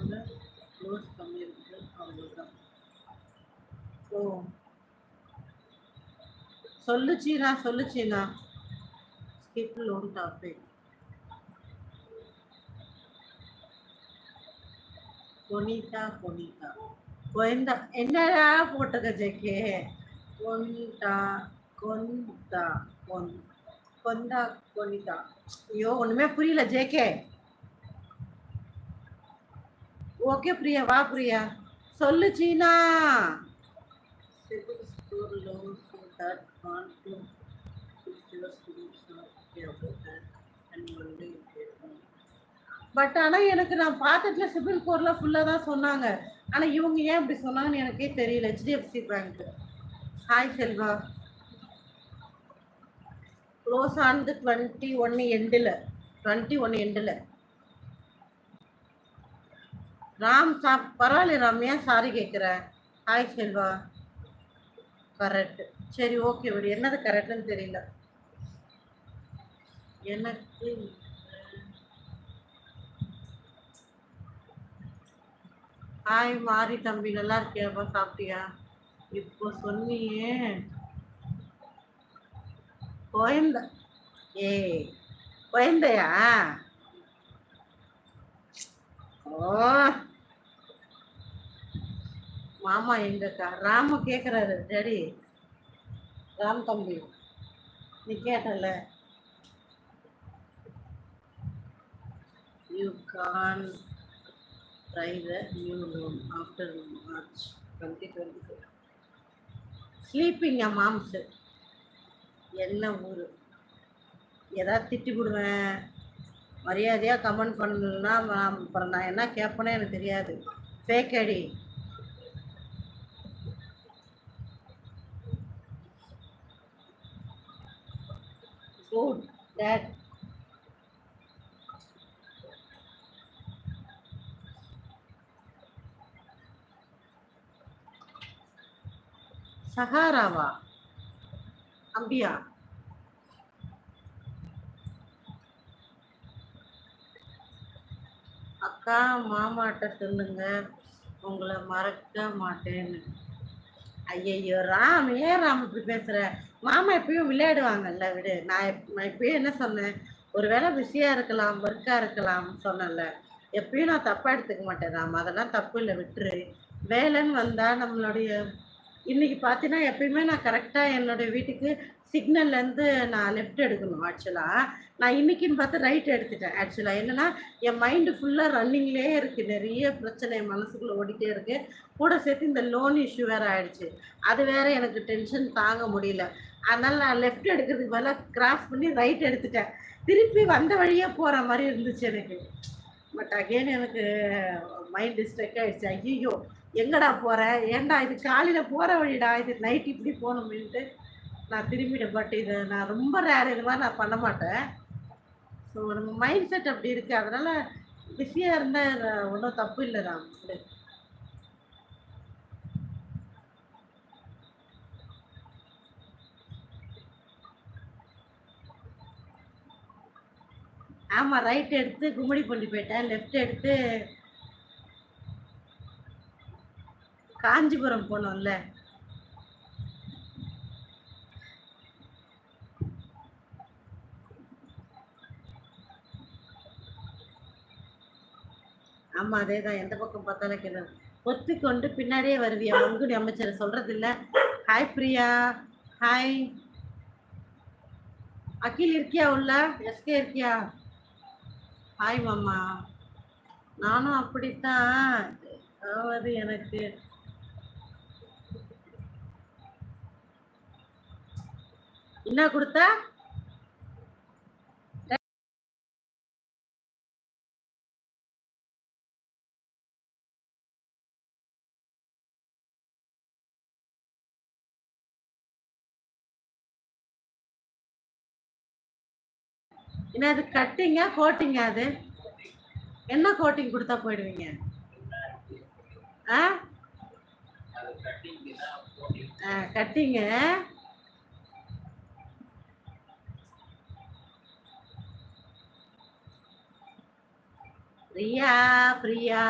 ஒன்று க்ளோஸ் பண்ணியிருக்கு அவ்வளோதான் ஓ. சொல்லுச்சீனா சொல்லுச்சீனா ஸ்கிப் லோன் டாபிக் கொனிதா கொனிதா கொயந்தா என்னடா போட்டுக்க ஜெக்கே கொண்டா கொந்தா கொன் கொந்தா கொனிதா. ஐயோ ஒன்றுமே புரியல ஜேகே. ஓகே பிரியா வா தட் வாண்ட் டு பட் ஆனால் எனக்கு நான் பார்த்ததுல சிபில் ஸ்கோரில் ஃபுல்லாக தான் சொன்னாங்க. ஆனால் இவங்க ஏன் இப்படி சொன்னாங்கன்னு எனக்கே தெரியல. HDFC bank hi Selva. Close ஆனது டுவெண்ட்டி ஒன்று எண்டில் டுவெண்ட்டி ஒன்று எண்டில் ராம் சா பரவாயில்ல ரம்யா சாரி கேட்குறேன் ஹாய் செல்வா. கரெக்ட் சரி ஓகே விடு. என்னது கரெக்டுன்னு தெரியல. எனக்கு ஹாய் மாரி தம்பி நல்லா இருக்கியாப்பா? சாப்பிட்டியா? இப்போ சொன்னியே. கோயந்த ஏ கோயந்தையா? ஓ மாமா எங்கக்கா ராம கேட்குறாரு டேடி ராம் தம்பி நீ கேட்டல. You can try the new loan after March twenty twenty four ஸ்லீப்பிங்க மாம்ஸு என்ன ஊர்? ஏதாவது திட்டி விடுவேன் மரியாதையாக கமெண்ட் பண்ணலன்னா அப்புறம் நான் என்ன கேட்பேனே எனக்கு தெரியாது. ஃபேக் அடி குட் that சஹாராவா அம்பியா அக்கா மாமாட்ட சொல்லுங்க. உங்களை மறக்க மாட்டேன்னு. ஐயையோ ராம் ஏன் ராம் இப்படி பேசுற? மாமா எப்பயும் விளையாடுவாங்கல்ல விடு. நான் எப்- எப்பயும் என்ன சொன்னேன்? ஒருவேளை பிஸியாக இருக்கலாம் ஒர்க்காக இருக்கலாம் சொன்னேன்ல. எப்பயும் நான் தப்பாக எடுத்துக்க மாட்டேன் ராம். அதெல்லாம் தப்பு இல்லை விட்டுரு. வேலைன்னு வந்தால் நம்மளுடைய இன்னைக்கு பார்த்தீங்கன்னா எப்பயுமே நான் கரெக்டாக என்னோடய வீட்டுக்கு சிக்னல்லேருந்து நான் லெஃப்ட் எடுக்கணும் ஆக்சுவலாக நான் இன்னைக்குன்னு பார்த்து ரைட் எடுத்துட்டேன் ஆக்சுவலாக என்னென்னா என் மைண்டு ஃபுல்லாக ரன்னிங்லேயே இருக்குது நிறைய பிரச்சனை என் மனசுக்குள்ளே ஓடிட்டே இருக்குது கூட சேர்த்து இந்த லோன் இஷ்யூ வேறு ஆகிடுச்சு அது வேற எனக்கு டென்ஷன் தாங்க முடியல. அதனால் நான் லெஃப்ட் எடுக்கிறதுக்கு பதிலாக கிராஸ் பண்ணி ரைட் எடுத்துட்டேன். திருப்பி வந்த வழியே போகிற மாதிரி இருந்துச்சு எனக்கு. பட் அகெயின் எனக்கு மைண்ட் டிஸ்ட்ரக்ட் ஆகிடுச்சு ஐயோ எங்கடா போகிற ஏன்டா இது காலையில் போகிற வழிடா? இது நைட் இப்படி போகணுமேன்ட்டு நான் திரும்பிட்டேன். பட் இது நான் ரொம்ப ரேர் இது மாதிரி நான் பண்ண மாட்டேன். ஸோ நம்ம மைண்ட் செட் அப்படி இருக்கு. அதனால் பிஸியாக இருந்தால் ஒன்றும் தப்பு இல்லை நான் ஆமாம் ரைட் எடுத்து கும்மிடி பண்ணி போயிட்டேன். லெஃப்ட் எடுத்து காஞ்சிபுரம் போனோம்ல. ஆமா அதேதான். எந்த பக்கம் பார்த்தாலும் கேட்டது. ஒத்துக்கொண்டு கொண்டு பின்னாடியே வருவியா? மங்குடி அமைச்சர் சொல்றது இல்ல ஹாய் பிரியா. ஹாய் அகில் இருக்கியா உள்ள? எஸ்கே இருக்கியா? ஹாய் மாமா. நானும் அப்படித்தான். அதாவது எனக்கு என்ன கொடுத்தா? என்னது கட்டிங்க கோட்டிங்க அது? என்ன கோட்டிங் கொடுத்தா போயிடுவீங்க? ஆ? ஆ, கட்டிங்க பிரியா பிரியா